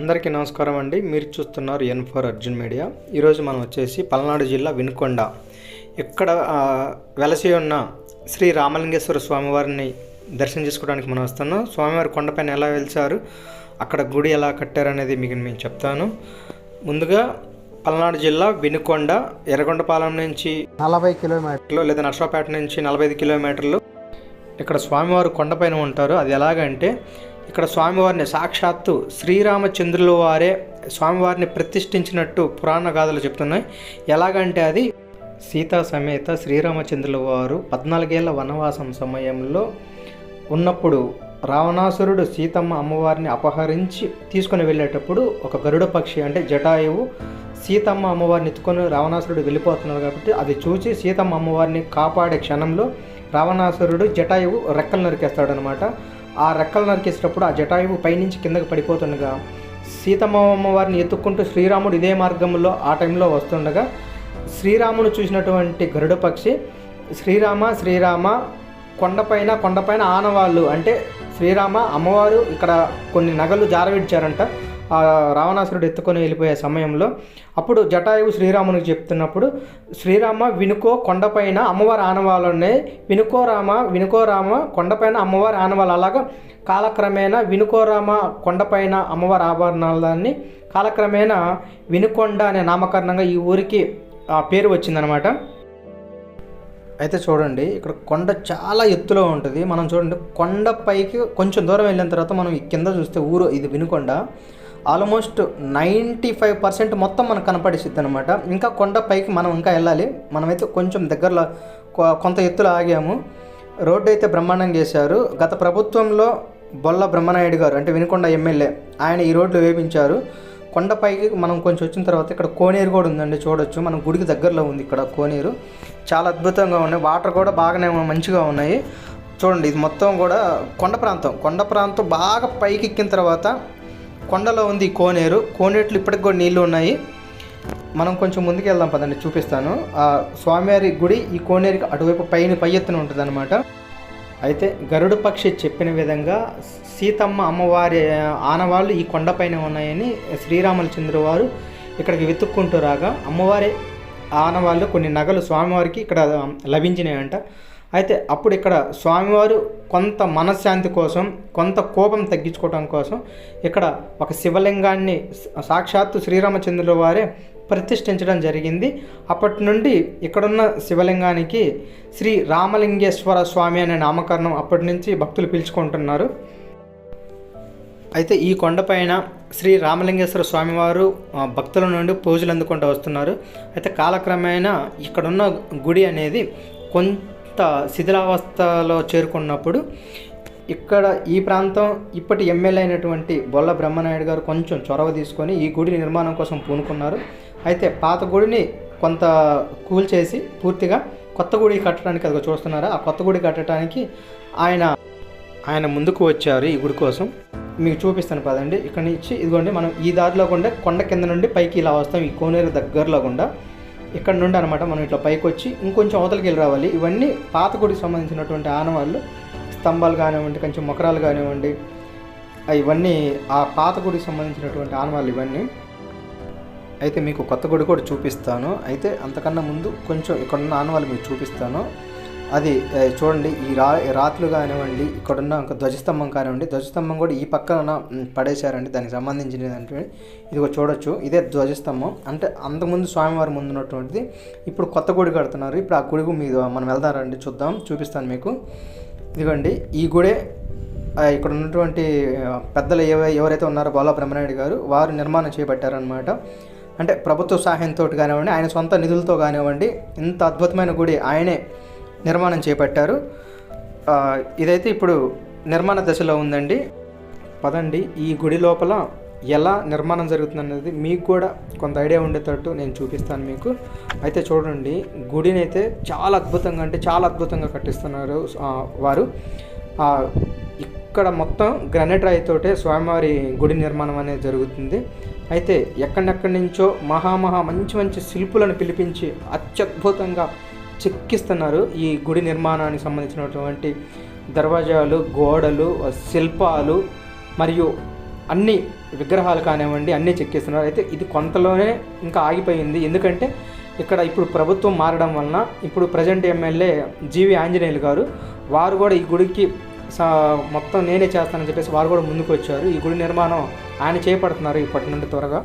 అందరికీ నమస్కారం అండి. మీరు చూస్తున్నారు ఎన్ ఫర్ అర్జున్ మీడియా. ఈరోజు మనం వచ్చేసి పల్నాడు జిల్లా వినుకొండ. ఇక్కడ వెలసి ఉన్న శ్రీ రామలింగేశ్వర స్వామివారిని దర్శనం చేసుకోవడానికి మనం వస్తున్నాం. స్వామివారి కొండపైన ఎలా వెలిచారు అక్కడ గుడి ఎలా కట్టారు అనేది మీకు నేను చెప్తాను. ముందుగా పల్నాడు జిల్లా వినుకొండ ఎర్రగొండపాలెం నుంచి నలభై కిలోమీటర్ కిలో లేదా నర్సాపేట నుంచి నలభై ఐదు కిలోమీటర్లు. ఇక్కడ స్వామివారు కొండపైన ఉంటారు. అది ఎలాగంటే ఇక్కడ స్వామివారిని సాక్షాత్తు శ్రీరామచంద్రుల వారే స్వామివారిని ప్రతిష్ఠించినట్టు పురాణ గాథలు చెప్తున్నాయి. ఎలాగంటే అది సీతా సమేత శ్రీరామచంద్రుల వారు పద్నాలుగేళ్ళ వనవాసం సమయంలో ఉన్నప్పుడు రావణాసురుడు సీతమ్మ అమ్మవారిని అపహరించి తీసుకొని వెళ్ళేటప్పుడు ఒక గరుడ పక్షి అంటే జటాయువు సీతమ్మ అమ్మవారిని ఎత్తుకొని రావణాసురుడు వెళ్ళిపోతున్నారు కాబట్టి అది చూసి సీతమ్మ అమ్మవారిని కాపాడే క్షణంలో రావణాసురుడు జటాయువు రెక్కలు నరికేస్తాడనమాట ఆ రెక్కలు నరికేసేటప్పుడు ఆ జటాయువు పైనుంచి కిందకి పడిపోతుండగా సీతమ్మ అమ్మవారిని ఎత్తుక్కుంటూ శ్రీరాముడు ఇదే మార్గంలో ఆ టైంలో వస్తుండగా శ్రీరామును చూసినటువంటి గరుడ పక్షి శ్రీరామ శ్రీరామ కొండపైన కొండపైన ఆనవాళ్ళు. అంటే శ్రీరామ అమ్మవారు ఇక్కడ కొన్ని నగలు జారవిడ్చారంట. ఆ రావణాసురుడు ఎత్తుకొని వెళ్ళిపోయే సమయంలో అప్పుడు జటాయువు శ్రీరామునికి చెప్తున్నప్పుడు శ్రీరామ వినుకో కొండపైన అమ్మవారి ఆనవాళ్ళు ఉన్నాయి. వినుకోరామ వినుకోరామ కొండపైన అమ్మవారి ఆనవాళ్ళు. అలాగా కాలక్రమేణా వినుకోరామ కొండపైన అమ్మవారి ఆభరణాలని కాలక్రమేణా వినుకొండ అనే నామకరణంగా ఈ ఊరికి ఆ పేరు వచ్చిందనమాట అయితే చూడండి ఇక్కడ కొండ చాలా ఎత్తులో ఉంటుంది. మనం చూడండి కొండ పైకి కొంచెం దూరం వెళ్ళిన తర్వాత మనం కింద చూస్తే ఊరు ఇది Vinukonda. Almost ninety five percent మొత్తం మనకు కనపడిస్తుంది అనమాట ఇంకా కొండ పైకి మనం ఇంకా వెళ్ళాలి. మనమైతే కొంచెం దగ్గరలో కొ- కొంత ఎత్తులో ఆగాము. రోడ్డు అయితే బ్రహ్మాండం చేశారు గత ప్రభుత్వంలో బొల్ల బ్రహ్మనాయుడు గారు అంటే వినుకొండ ఎమ్మెల్యే ఆయన ఈ రోడ్లు వేపించారు. కొండపైకి మనం కొంచెం వచ్చిన తర్వాత ఇక్కడ కోనేరు కూడా ఉందండి చూడొచ్చు. మనం గుడికి దగ్గరలో ఉంది ఇక్కడ కోనేరు. చాలా అద్భుతంగా ఉన్నాయి. వాటర్ కూడా బాగానే మంచిగా ఉన్నాయి. చూడండి ఇది మొత్తం కూడా కొండ ప్రాంతం. కొండ ప్రాంతం బాగా పైకి ఎక్కిన తర్వాత కొండలో ఉంది కోనేరు. కోనేట్లు ఇప్పటికి కూడా నీళ్ళు ఉన్నాయి. మనం కొంచెం ముందుకు వెళ్దాం పదండి చూపిస్తాను. ఆ స్వామివారి గుడి ఈ కోనేరుకి అటువైపు పైన పై ఎత్తున ఉంటుంది అయితే గరుడు పక్షి చెప్పిన విధంగా సీతమ్మ అమ్మవారి ఆనవాళ్ళు ఈ కొండపైన ఉన్నాయని శ్రీరామచంద్ర వారు ఇక్కడికి వెతుక్కుంటూ రాగా అమ్మవారి ఆనవాళ్ళు కొన్ని నగలు స్వామివారికి ఇక్కడ లభించినాయంట. అయితే అప్పుడు ఇక్కడ స్వామివారు కొంత మనశ్శాంతి కోసం కొంత కోపం తగ్గించుకోవడం కోసం ఇక్కడ ఒక శివలింగాన్ని సాక్షాత్తు శ్రీరామచంద్రుల వారే ప్రతిష్ఠించడం జరిగింది. అప్పటి నుండి ఇక్కడున్న శివలింగానికి శ్రీ రామలింగేశ్వర స్వామి అనే నామకరణం అప్పటి నుంచి భక్తులు పిలుచుకుంటున్నారు. అయితే ఈ కొండపైన శ్రీ రామలింగేశ్వర స్వామివారు భక్తుల నుండి పూజలు అందుకుంటూ వస్తున్నారు. అయితే కాలక్రమేణా ఇక్కడున్న గుడి అనేది కొంచెం శిథిలావస్థలో చేరుకున్నప్పుడు ఇక్కడ ఈ ప్రాంతం ఇప్పటి ఎమ్మెల్యే అయినటువంటి బొల్ల బ్రహ్మనాయుడు గారు కొంచెం చొరవ తీసుకొని ఈ గుడి నిర్మాణం కోసం పూనుకున్నారు. అయితే పాత గుడిని కొంత కూల్చేసి పూర్తిగా కొత్త గుడి కట్టడానికి అది చూస్తున్నారా? ఆ కొత్త గుడి కట్టడానికి ఆయన ఆయన ముందుకు వచ్చారు ఈ గుడి కోసం. మీకు చూపిస్తాను పదండి. ఇక్కడ నుంచి ఇదిగోండి మనం ఈ దారిలో గుండా కొండ కింద నుండి పైకి ఇలా వస్తాం. ఈ కోనేరు దగ్గరలో గుండా. ఇక్కడ నుండి అనమాట మనం ఇట్లా పైకి వచ్చి ఇంకొంచెం అవతలకి వెళ్ళి రావాలి. ఇవన్నీ పాత గుడికి సంబంధించినటువంటి ఆనవాళ్ళు స్తంభాలు కానివ్వండి కొంచెం మొకరాలు కానివ్వండి ఇవన్నీ ఆ పాత గుడికి సంబంధించినటువంటి ఆనవాళ్ళు ఇవన్నీ. అయితే మీకు కొత్త గుడి కూడా చూపిస్తాను. అయితే అంతకన్నా ముందు కొంచెం ఇక్కడ ఉన్న ఆనవాళ్ళు మీకు చూపిస్తాను. అది చూడండి ఈ రా రాత్రులు కానివ్వండి ఇక్కడున్న ఒక ధ్వజస్తంభం కానివ్వండి ధ్వజస్తంభం కూడా ఈ పక్కన పడేశారండి దానికి సంబంధించినది అంటే ఇది చూడొచ్చు ఇదే ధ్వజస్తంభం. అంటే అంతకుముందు స్వామివారి ముందు ఉన్నటువంటిది ఇప్పుడు కొత్త గుడి కడుతున్నారు. ఇప్పుడు ఆ గుడి మీద మనం వెళ్దారండి చూద్దాం చూపిస్తాను మీకు. ఇదిగోండి ఈ గుడే ఇక్కడ ఉన్నటువంటి పెద్దలు ఏవై ఎవరైతే ఉన్నారో బాలా బ్రహ్మనాయుడు గారు వారు నిర్మాణం చేపట్టారనమాట అంటే ప్రభుత్వ సహాయంతో కానివ్వండి ఆయన సొంత నిధులతో కానివ్వండి ఇంత అద్భుతమైన గుడి ఆయనే నిర్మాణం చేపట్టారు. ఇదైతే ఇప్పుడు నిర్మాణ దశలో ఉందండి. పదండి ఈ గుడి లోపల ఎలా నిర్మాణం జరుగుతుందనేది మీకు కూడా కొంత ఐడియా ఉండేటట్టు నేను చూపిస్తాను మీకు. అయితే చూడండి గుడిని అయితే చాలా అద్భుతంగా అంటే చాలా అద్భుతంగా కట్టిస్తున్నారు వారు. ఇక్కడ మొత్తం గ్రనైట్ రాయితోటే స్వామివారి గుడి నిర్మాణం అనేది జరుగుతుంది. అయితే ఎక్కడెక్కడి నుంచో మహామహా మంచి మంచి శిల్పులను పిలిపించి అత్యద్భుతంగా చెక్కిస్తున్నారు ఈ గుడి నిర్మాణానికి సంబంధించినటువంటి దర్వాజాలు గోడలు శిల్పాలు మరియు అన్ని విగ్రహాలు కానివ్వండి అన్నీ చెక్కిస్తున్నారు. అయితే ఇది కొంతలోనే ఇంకా ఆగిపోయింది. ఎందుకంటే ఇక్కడ ఇప్పుడు ప్రభుత్వం మారడం వలన ఇప్పుడు ప్రజెంట్ ఎమ్మెల్యే జీవి ఆంజనేయులు గారు వారు కూడా ఈ గుడికి సా మొత్తం నేనే చేస్తానని చెప్పేసి వారు కూడా ముందుకు వచ్చారు. ఈ గుడి నిర్మాణం ఆయన చేపడుతున్నారు ఇప్పటి నుండి త్వరగా.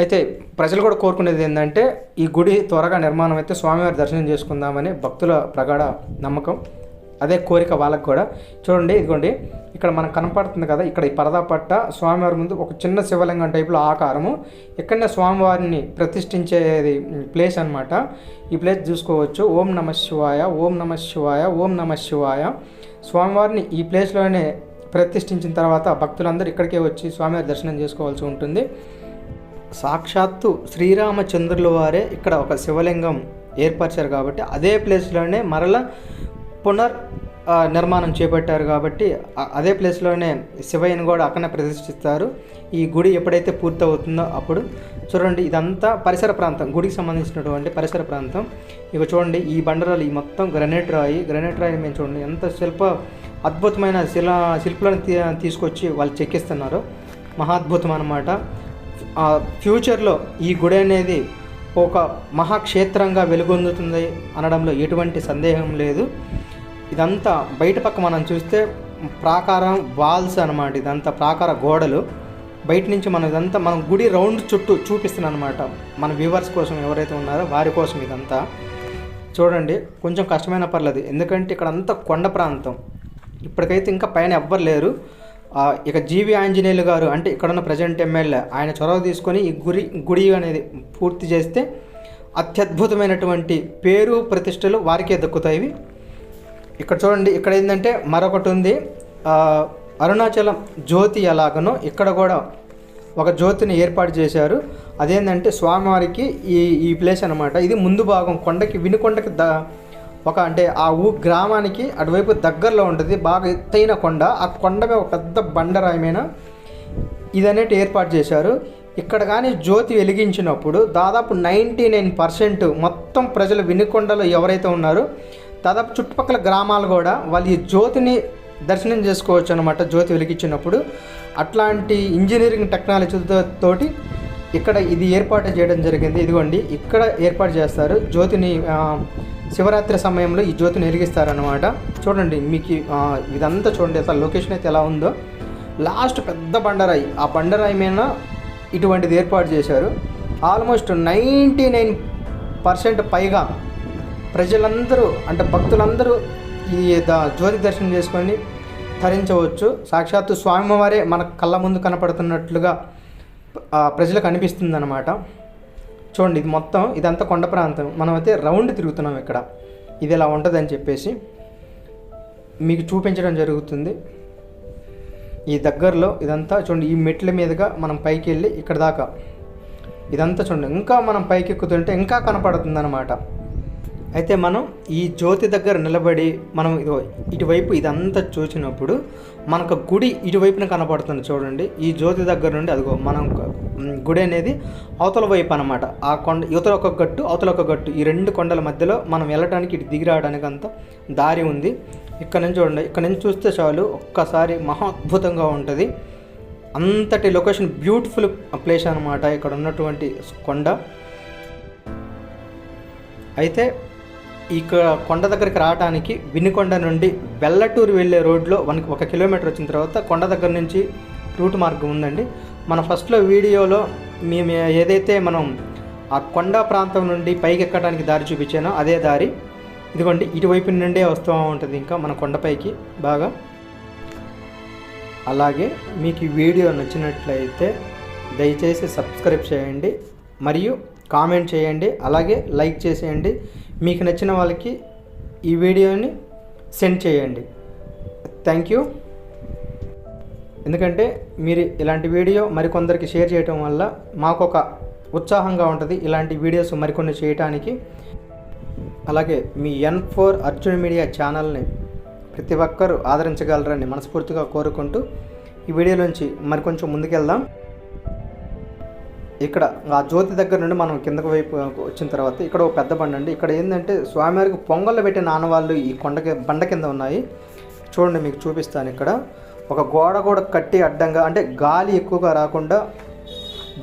అయితే ప్రజలు కూడా కోరుకునేది ఏంటంటే ఈ గుడి త్వరగా నిర్మాణం అయితే స్వామివారి దర్శనం చేసుకుందామని భక్తుల ప్రగాఢ నమ్మకం అదే కోరిక వాళ్ళకి కూడా. చూడండి ఇదిగోండి ఇక్కడ మనకు కనపడుతుంది కదా ఇక్కడ ఈ పరదా పట్ట స్వామివారి ముందు ఒక చిన్న శివలింగం టైపులో ఆకారము. ఇక్కడనే స్వామివారిని ప్రతిష్ఠించేది ప్లేస్ అన్నమాట. ఈ ప్లేస్ చూసుకోవచ్చు. ఓం నమ శివాయ ఓం నమ శివాయ ఓం నమ శివాయ. స్వామివారిని ఈ ప్లేస్లోనే ప్రతిష్ఠించిన తర్వాత భక్తులందరూ ఇక్కడికే వచ్చి స్వామివారి దర్శనం చేసుకోవాల్సి ఉంటుంది. సాక్షాత్తు శ్రీరామచంద్రుల వారే ఇక్కడ ఒక శివలింగం ఏర్పరిచారు కాబట్టి అదే ప్లేస్లోనే మరల పునర్ నిర్మాణం చేపట్టారు కాబట్టి అదే ప్లేస్లోనే శివయ్యను కూడా అక్కడనే ప్రతిష్ఠిస్తారు. ఈ గుడి ఎప్పుడైతే పూర్తవుతుందో అప్పుడు చూడండి ఇదంతా పరిసర ప్రాంతం గుడికి సంబంధించినటువంటి పరిసర ప్రాంతం. ఇక చూడండి ఈ బండరాలు ఈ మొత్తం గ్రనైట్ రాయి గ్రనైట్ రాయిని మేము చూడండి ఎంత శిల్ప అద్భుతమైన శిలా శిల్పులను తీ- తీసుకొచ్చి వాళ్ళు చెక్కిస్తున్నారు. మహాద్భుతం అన్నమాట. ఫ్యూచర్లో ఈ గుడి అనేది ఒక మహాక్షేత్రంగా వెలుగొందుతుంది అనడంలో ఎటువంటి సందేహం లేదు. ఇదంతా బయట పక్క మనం చూస్తే ప్రాకారం వాల్స్ అనమాట ఇదంతా ప్రాకార గోడలు. బయట నుంచి మనం ఇదంతా మనం గుడి రౌండ్ చుట్టూ చూపిస్తున్నాను అనమాట మన వ్యూవర్స్ కోసం ఎవరైతే ఉన్నారో వారి కోసం ఇదంతా. చూడండి కొంచెం కష్టమైన పర్లేదు. ఎందుకంటే ఇక్కడ అంతా కొండ ప్రాంతం. ఇప్పటికైతే ఇంకా పైన ఎవ్వరు లేరు. ఇక జీవి ఆంజనేయులు గారు అంటే ఇక్కడున్న ప్రజెంట్ ఎమ్మెల్యే ఆయన చొరవ తీసుకొని ఈ గురి గుడి అనేది పూర్తి చేస్తే అత్యద్భుతమైనటువంటి పేరు ప్రతిష్టలు వారికే దక్కుతాయి ఇక్కడ చూడండి ఇక్కడ ఏంటంటే మరొకటి ఉంది. అరుణాచలం జ్యోతి ఎలాగనో ఇక్కడ కూడా ఒక జ్యోతిని ఏర్పాటు చేశారు. అదేంటంటే స్వామివారికి ఈ ఈ ప్లేస్ అనమాట ఇది ముందు భాగం కొండకి వినుకొండకి ద ఒక అంటే ఆ ఊ గ్రామానికి అటువైపు దగ్గరలో ఉంటుంది బాగా ఎత్తైన కొండ. ఆ కొండ మీద ఒక పెద్ద బండరాయి మీద ఇదనేటి ఏర్పాటు చేశారు. ఇక్కడ కానీ జ్యోతి వెలిగించినప్పుడు దాదాపు నైంటీ నైన్ పర్సెంట్ మొత్తం ప్రజలు వినుకొండలో ఎవరైతే ఉన్నారో దాదాపు చుట్టుపక్కల గ్రామాలు కూడా వాళ్ళు ఈ జ్యోతిని దర్శనం చేసుకోవచ్చు అనమాట జ్యోతి వెలిగించినప్పుడు. అట్లాంటి ఇంజనీరింగ్ టెక్నాలజీతో తోటి ఇక్కడ ఇది ఏర్పాటు చేయడం జరిగింది. ఇదిగోండి ఇక్కడ ఏర్పాటు చేస్తారు. జ్యోతిని శివరాత్రి సమయంలో ఈ జ్యోతిని వెలిగిస్తారనమాట చూడండి మీకు ఇదంతా చూడండి అసలు లొకేషన్ అయితే ఎలా ఉందో. లాస్ట్ పెద్ద బండరాయి. ఆ బండరాయి మీద ఇటువంటిది ఏర్పాటు చేశారు. ఆల్మోస్ట్ నైంటీ నైన్ పర్సెంట్ పైగా ప్రజలందరూ అంటే భక్తులందరూ ఈ ద- జ్యోతి దర్శనం చేసుకొని తరించవచ్చు. సాక్షాత్తు స్వామివారే మన కళ్ళ ముందు కనపడుతున్నట్లుగా ఆ, ప్రజలకు అనిపిస్తుంది అనమాట చూడండి ఇది మొత్తం ఇదంతా కొండ ప్రాంతం. మనమైతే రౌండ్ తిరుగుతున్నాం ఇక్కడ. ఇది ఇలా ఉంటుందని చెప్పేసి మీకు చూపించడం జరుగుతుంది. ఈ దగ్గరలో ఇదంతా చూడండి ఈ మెట్ల మీదుగా మనం పైకి వెళ్ళి ఇక్కడ దాకా. ఇదంతా చూడండి ఇంకా మనం పైకి ఎక్కుతుంటే ఇంకా కనపడుతుంది అనమాట అయితే మనం ఈ జ్యోతి దగ్గర నిలబడి మనం ఇటువైపు ఇదంతా చూసినప్పుడు మనకు గుడి ఇటువైపున కనపడుతుంది చూడండి. ఈ జ్యోతి దగ్గర నుండి అదిగో మనం గుడి అనేది అవతల వైపు అనమాట ఆ కొండ యువతల ఒక గట్టు అవతల ఒక గట్టు. ఈ రెండు కొండల మధ్యలో మనం వెళ్ళడానికి ఇటు దిగి రావడానికి అంత దారి ఉంది. ఇక్కడ నుంచి చూడండి. ఇక్కడ నుంచి చూస్తే చాలు ఒక్కసారి మహా అద్భుతంగా ఉంటుంది. అంతటి లొకేషన్ బ్యూటిఫుల్ ప్లేస్ అనమాట ఇక్కడ ఉన్నటువంటి కొండ. అయితే ఇక్కడ కొండ దగ్గరికి రావడానికి వినికొండ నుండి బెల్లటూరు వెళ్ళే రోడ్లో మనకి ఒక కిలోమీటర్ వచ్చిన తర్వాత కొండ దగ్గర నుంచి రూట్ మార్గం ఉందండి. మన ఫస్ట్లో వీడియోలో మేము ఏదైతే మనం ఆ కొండ ప్రాంతం నుండి పైకి ఎక్కడానికి దారి చూపించానో అదే దారి. ఇదిగోండి ఇటువైపు నుండే వస్తూ ఉంటుంది ఇంకా మన కొండపైకి బాగా. అలాగే మీకు ఈ వీడియో నచ్చినట్లయితే దయచేసి సబ్స్క్రైబ్ చేయండి. మరియు కామెంట్ చేయండి అలాగే లైక్ చేసేయండి. మీకు నచ్చిన వాళ్ళకి ఈ వీడియోని సెండ్ చేయండి. Thank you. ఎందుకంటే మీరు ఇలాంటి వీడియో మరికొందరికి షేర్ చేయటం వల్ల మాకు ఒక ఉత్సాహంగా ఉంటుంది ఇలాంటి వీడియోస్ మరికొన్ని చేయటానికి. అలాగే మీ ఎన్ ఫోర్ అర్జున్ మీడియా ఛానల్ని ప్రతి ఒక్కరూ ఆదరించగలరని మనస్ఫూర్తిగా కోరుకుంటూ ఈ వీడియో నుంచి మరికొంచెం ముందుకెళ్దాం. ఇక్కడ ఆ జ్యోతి దగ్గర నుండి మనం కిందకు వైపు వచ్చిన తర్వాత ఇక్కడ ఒక పెద్ద బండ అండి. ఇక్కడ ఏంటంటే స్వామివారికి పొంగళ్ళు పెట్టిన ఆనవాళ్ళు ఈ కొండకి బండ కింద ఉన్నాయి. చూడండి మీకు చూపిస్తాను ఇక్కడ. ఒక గోడ కూడా కట్టి అడ్డంగా అంటే గాలి ఎక్కువగా రాకుండా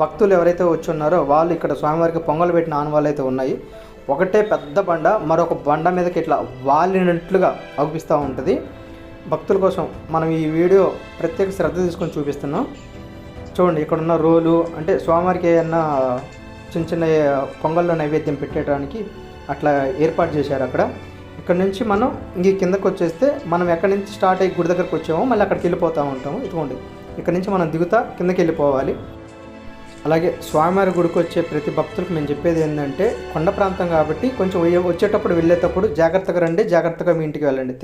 భక్తులు ఎవరైతే వచ్చి ఉన్నారో వాళ్ళు ఇక్కడ స్వామివారికి పొంగలు పెట్టిన ఆనవాళ్ళు అయితే ఉన్నాయి. ఒకటే పెద్ద బండ మరొక బండ మీదకి ఇట్లా వాలినట్లుగా అగుపిస్తూ ఉంటుంది. భక్తుల కోసం మనం ఈ వీడియో ప్రత్యేక శ్రద్ధ తీసుకొని చూపిస్తున్నాం. చూడండి ఇక్కడ ఉన్న రోలు అంటే స్వామివారికి ఏమన్నా చిన్న చిన్న పొంగల్లో నైవేద్యం పెట్టడానికి అట్లా ఏర్పాటు చేశారు అక్కడ. ఇక్కడ నుంచి మనం ఇంక కిందకు వచ్చేస్తే మనం ఎక్కడి నుంచి స్టార్ట్ అయ్యి గుడి దగ్గరకు వచ్చామో మళ్ళీ అక్కడికి వెళ్ళిపోతూ ఉంటాము. ఇదిగోండి ఇక్కడ నుంచి మనం దిగుతా కిందకి వెళ్ళిపోవాలి. అలాగే స్వామివారి గుడికి వచ్చే ప్రతి భక్తులకు మేము చెప్పేది ఏంటంటే కొండ ప్రాంతం కాబట్టి కొంచెం వచ్చేటప్పుడు వెళ్ళేటప్పుడు జాగ్రత్తగా రండి జాగ్రత్తగా మీ ఇంటికి వెళ్ళండి.